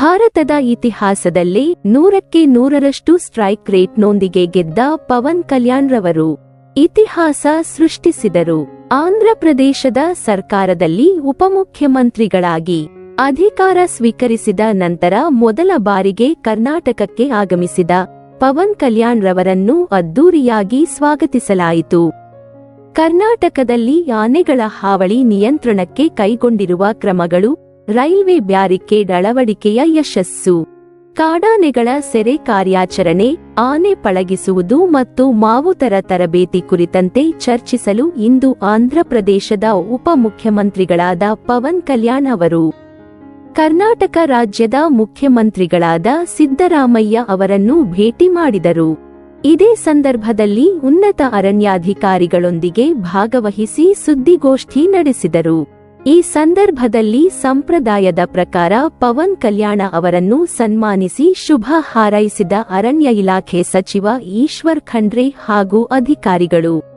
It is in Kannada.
ಭಾರತದ ಇತಿಹಾಸದಲ್ಲೇ ನೂರಕ್ಕೆ ನೂರರಷ್ಟು ಸ್ಟ್ರೈಕ್ ರೇಟ್ನೊಂದಿಗೆ ಗೆದ್ದ ಪವನ್ ಕಲ್ಯಾಣ್ ರವರು ಇತಿಹಾಸ ಸೃಷ್ಟಿಸಿದರು. ಆಂಧ್ರಪ್ರದೇಶದ ಸರ್ಕಾರದಲ್ಲಿ ಉಪಮುಖ್ಯಮಂತ್ರಿಗಳಾಗಿ ಅಧಿಕಾರ ಸ್ವೀಕರಿಸಿದ ನಂತರ ಮೊದಲ ಬಾರಿಗೆ ಕರ್ನಾಟಕಕ್ಕೆ ಆಗಮಿಸಿದ ಪವನ್ ಕಲ್ಯಾಣ್ ರವರನ್ನು ಅದ್ದೂರಿಯಾಗಿ ಸ್ವಾಗತಿಸಲಾಯಿತು. ಕರ್ನಾಟಕದಲ್ಲಿ ಆನೆಗಳ ಹಾವಳಿ ನಿಯಂತ್ರಣಕ್ಕೆ ಕೈಗೊಂಡಿರುವ ಕ್ರಮಗಳು ರೈಲ್ವೆ ಬ್ಯಾರಿಕೇಡ್ ಅಳವಡಿಕೆಯ ಯಶಸ್ಸು. ಕಾಡಾನೆಗಳ ಸೆರೆ ಕಾರ್ಯಾಚರಣೆ, ಆನೆ ಪಳಗಿಸುವುದು ಮತ್ತು ಮಾವುತರ ತರಬೇತಿ ಕುರಿತಂತೆ ಚರ್ಚಿಸಲು ಇಂದು ಆಂಧ್ರಪ್ರದೇಶದ ಉಪಮುಖ್ಯಮಂತ್ರಿಗಳಾದ ಪವನ್ ಕಲ್ಯಾಣ್ ಅವರು. ಕರ್ನಾಟಕ ರಾಜ್ಯದ ಮುಖ್ಯಮಂತ್ರಿಗಳಾದ ಸಿದ್ದರಾಮಯ್ಯ ಅವರನ್ನು ಭೇಟಿ ಮಾಡಿದರು. ಇದೇ ಸಂದರ್ಭದಲ್ಲಿ ಉನ್ನತ ಅರಣ್ಯಾಧಿಕಾರಿಗಳೊಂದಿಗೆ ಭಾಗವಹಿಸಿ ಸುದ್ದಿಗೋಷ್ಠಿ ನಡೆಸಿದರು. ಈ ಸಂದರ್ಭದಲ್ಲಿ ಸಂಪ್ರದಾಯದ ಪ್ರಕಾರ ಪವನ್ ಕಲ್ಯಾಣ ಅವರನ್ನು ಸನ್ಮಾನಿಸಿ ಶುಭ ಹಾರೈಸಿದ ಅರಣ್ಯ ಇಲಾಖೆ ಸಚಿವ ಈಶ್ವರ್ ಖಂಡ್ರೆ ಹಾಗೂ ಅಧಿಕಾರಿಗಳು.